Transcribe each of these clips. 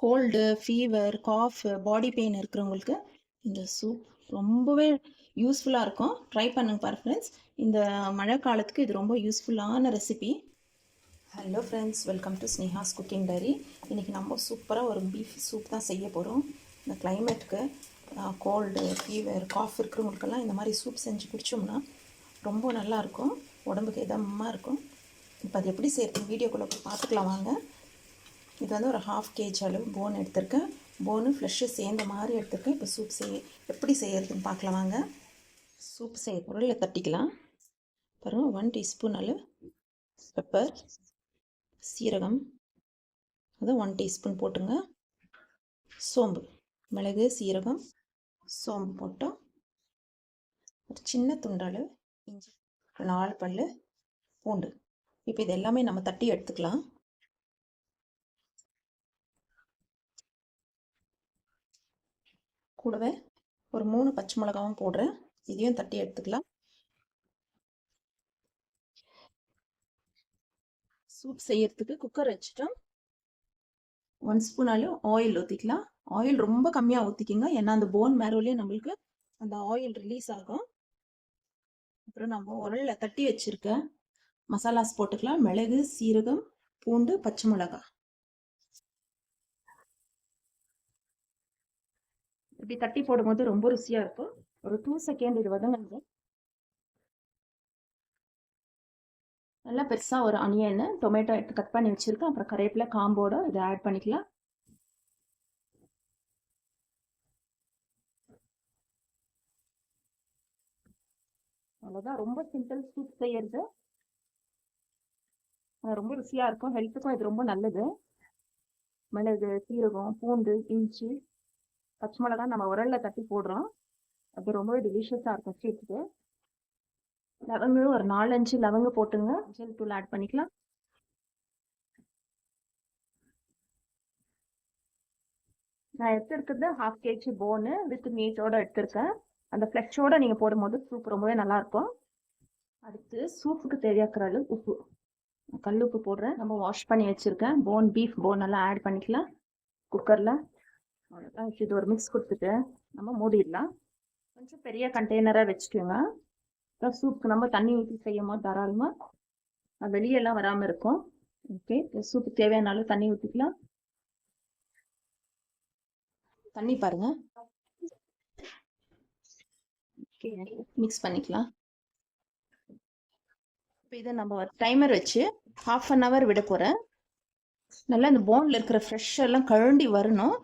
Cold fever cough body pain இருக்கிறவங்களுக்கு இந்த soup ரொம்பவே யூஸ்ஃபுல்லாக இருக்கும். ட்ரை பண்ணுங்க பாரு ஃப்ரெண்ட்ஸ் இந்த மழை காலத்துக்கு இது ரொம்ப யூஸ்ஃபுல்லான recipe hello friends welcome to Sneha's cooking diary இன்றைக்கி நம்ம சூப்பராக ஒரு பீஃப் சூப் தான் செய்ய போகிறோம் இந்த கிளைமேட்டுக்கு கோல்டு ஃபீவர் காஃப் இருக்கிறவங்களுக்கெல்லாம் இந்த மாதிரி சூப் செஞ்சு குடித்தோம்னா ரொம்ப நல்லாயிருக்கும் உடம்புக்கு இதமாக இருக்கும். இப்போ அது எப்படி செய்யறது வீடியோக்குள்ளே போய் பார்த்துக்கலாம் வாங்க. இது வந்து ஒரு ஹாஃப் கேஜ் அளவு போன் எடுத்திருக்கேன் போனு ஃப்ளஷ்ஷு சேர்ந்த மாதிரி எடுத்திருக்கேன் இப்போ சூப் செய்ய எப்படி செய்கிறதுன்னு பார்க்கலாம் வாங்க. சூப் செய்ய பொருளில் தட்டிக்கலாம். அப்புறம் ஒன் டீஸ்பூன் அளவு பெப்பர் சீரகம் அது ஒன் டீஸ்பூன் போட்டுங்க சோம்பு மிளகு சீரகம் சோம்பு போட்டோம். ஒரு சின்ன துண்டளவு இஞ்சி ஒரு நாலு பல் பூண்டு. இப்போ இது எல்லாமே நம்ம தட்டி எடுத்துக்கலாம். கூடவே ஒரு மூணு பச்சை மிளகாவும் போடுறேன். இதையும் தட்டி எடுத்துக்கலாம். சூப் செய்யறதுக்கு குக்கர் வச்சுட்டோம். ஒன் ஸ்பூன் ஆயில் ஊற்றிக்கலாம் ஆயில் ரொம்ப கம்மியாக ஊற்றிக்கிங்க ஏன்னா அந்த போன் மேரோலேயே நம்மளுக்கு அந்த ஆயில் ரிலீஸ் ஆகும். அப்புறம் நம்ம உரலில் தட்டி வச்சுருக்க மசாலாஸ் போட்டுக்கலாம். மிளகு சீரகம் பூண்டு பச்சை மிளகாய். இப்படி தட்டி போடும்போது ரொம்ப ருசியாக இருக்கும். ஒரு டூ செகண்ட் இது வதங்க நல்லா பெருசாக ஒரு அனியன் டொமேட்டோ எடுத்து கட் பண்ணி வச்சுருக்கேன். அப்புறம் கருவேப்பிலை காம்போட இதை ஆட் பண்ணிக்கலாம். அவ்வளோதான் ரொம்ப சிம்பிள் சூப் செய்யறது. ரொம்ப ருசியாக இருக்கும். ஹெல்த்துக்கும் இது ரொம்ப நல்லது. மிளகு சீரகம் பூண்டு இஞ்சி. பச்சை மிளகா நம்ம உரலில் தட்டி போடுறோம். அது ரொம்பவே டெலிஷியஸாக இருக்கும் ஸ்வீட்ஸுக்கு. லவங்கு ஒரு நாலஞ்சு லவங்க போட்டுங்க ஜெல் தூள் ஆட் பண்ணிக்கலாம். நான் எடுத்துருக்கிறது ஹாஃப் கேஜி போனு வித் மீட்டோட எடுத்திருக்கேன். அந்த ஃப்ளெக்ஸோட நீங்கள் போடும்போது சூப் ரொம்பவே நல்லாயிருக்கும் அடுத்து சூப்புக்கு தேவையாக்கிற அளவு உப்பு. கல் உப்பு போடுறேன். நம்ம வாஷ் பண்ணி வச்சுருக்கேன். போன் பீஃப் போன் எல்லாம் ஆட் பண்ணிக்கலாம். குக்கரில் அவ்வளோதான் இது ஒரு மிக்ஸ் கொடுத்துட்டு நம்ம மூடிடலாம். கொஞ்சம் பெரிய கண்டெய்னராக வச்சுக்கோங்க. அப்புறம் சூப்புக்கு நம்ம தண்ணி ஊற்றி செய்யும் போது தாராளமாக வெளியெல்லாம் வராமல் இருக்கும். ஓகே சூப்பு தேவையான அளவு தண்ணி ஊற்றிக்கலாம் தண்ணி பாருங்க. ஓகே மிக்ஸ் பண்ணிக்கலாம். இப்போ இதை நம்ம டைமர் வச்சு ஹாஃப் அன் ஹவர் விட போகிறேன் நல்லா இந்த போனில் இருக்கிற ஃப்ரெஷ் எல்லாம் கழுண்டி வரணும்.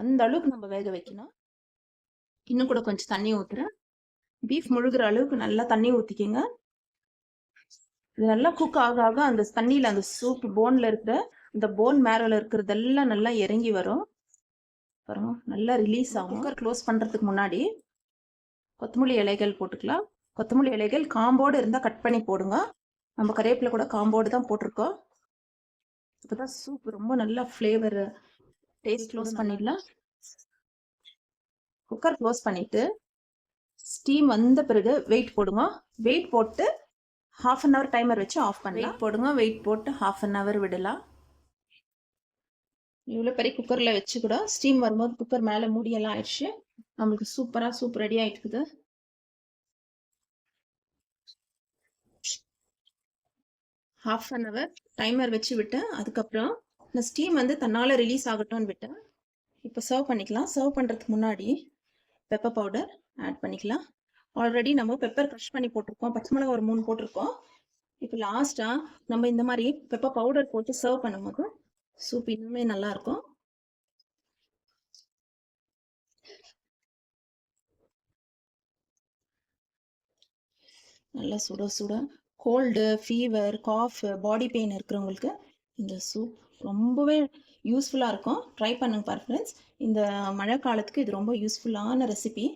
அந்த அளவுக்கு நம்ம வேக வைக்கணும். இன்னும் கூட கொஞ்சம் தண்ணி ஊற்றுறேன் பீஃப் முழுகிற அளவுக்கு நல்லா தண்ணி ஊற்றிக்கிங்க இது நல்லா குக் ஆக ஆக அந்த தண்ணியில் அந்த சூப் போனில் இருக்கிற இந்த போன் மேரோல இருக்கிறதெல்லாம் நல்லா இறங்கி வரும். பாருங்க நல்லா ரிலீஸ் ஆகும். குக்கர் க்ளோஸ் பண்ணுறதுக்கு முன்னாடி கொத்தமல்லி இலைகள் போட்டுக்கலாம். கொத்தமல்லி இலைகள் காம்போடு இருந்தால் கட் பண்ணி போடுங்க. நம்ம கருவேப்பிலை கூட காம்போடு தான் போட்டிருக்கோம். இப்போ தான் சூப் ரொம்ப நல்லா ஃப்ளேவர் டேஸ்ட் க்ளோஸ் பண்ணிடலாம். குக்கர் க்ளோஸ் பண்ணிட்டு ஸ்டீம் வந்த பிறகு வெயிட் போடுங்க. வெயிட் போட்டு ஹாஃப் அன் ஹவர் டைமர் வச்சு ஆஃப் பண்ணலாம். போடுங்க. வெயிட் போட்டு ஹாஃப் அன் ஹவர் விடலாம். இவ்வளோ பெரிய குக்கரில் வச்சு கூட ஸ்டீம் வரும்போது குக்கர் மேலே மூடியெல்லாம் ஆயிடுச்சு. நம்மளுக்கு சூப்பராக சூப் ரெடி ஆயிட்டுக்குது ஹாஃப் அன் ஹவர் டைமர் வச்சு விட்டேன் அதுக்கப்புறம் இந்த ஸ்டீம் வந்து தன்னால் ரிலீஸ் ஆகட்டும்னு விட்டேன். இப்போ சர்வ் பண்ணிக்கலாம். சர்வ் பண்ணுறதுக்கு முன்னாடி பெப்பர் பவுடர் ஆட் பண்ணிக்கலாம். ஆல்ரெடி நம்ம பெப்பர் க்ரஷ் பண்ணி போட்டிருக்கோம். பச்சை மிளகா ஒரு மூணு போட்டிருக்கோம். இப்போ லாஸ்ட்டாக நம்ம இந்த மாதிரி பெப்பர் பவுடர் போட்டு சர்வ் பண்ணும்போது சூப் இன்னுமே நல்லாயிருக்கும் நல்லா சுட சுட cold fever cough body pain இருக்கிறவங்களுக்கு இந்த சூப் ரொம்பவே யூஸ்ஃபுல்லாக இருக்கும். ட்ரை பண்ணுங்க பார் ஃப்ரெண்ட்ஸ் இந்த மழை காலத்துக்கு இது ரொம்ப யூஸ்ஃபுல்லான ரெசிபி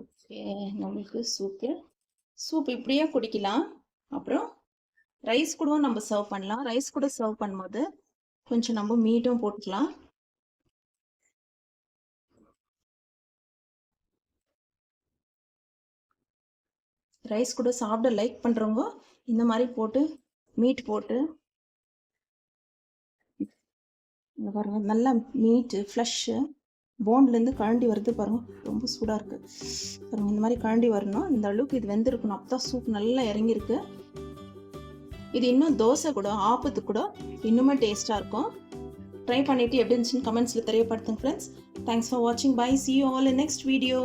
ஓகே நம்மளுக்கு சூப்பு சூப் இப்படியே குடிக்கலாம். அப்புறம் ரைஸ் கூடவும் நம்ம சர்வ் பண்ணலாம். ரைஸ் கூட சர்வ் பண்ணும்போது கொஞ்சம் நம்ம மீட்டும் போட்டுக்கலாம். ரைஸ் கூட சாப்பிட லைக் பண்ணுறவங்க இந்த மாதிரி போட்டு மீட் போட்டு இங்க பாருங்க நல்லா மீட்டு ஃப்ளஷ்ஷு போன்லேருந்து கழண்டி வருது பாருங்க ரொம்ப சூடாக இருக்குது பாருங்க இந்த மாதிரி கழண்டி வரணும் இந்த அளவுக்கு இது வெந்திருக்கணும். அப்போ தான் சூப் நல்லா இறங்கியிருக்கு. இது இன்னும் தோசை கூட ஆப்பத்து கூட இன்னுமே டேஸ்ட்டாக இருக்கும். ட்ரை பண்ணிவிட்டு எப்படி இருந்துச்சுன்னு கமெண்ட்ஸில் தெரியப்படுத்துங்க ஃப்ரெண்ட்ஸ் தேங்க்ஸ் ஃபார் வாட்சிங் bye see you all in next video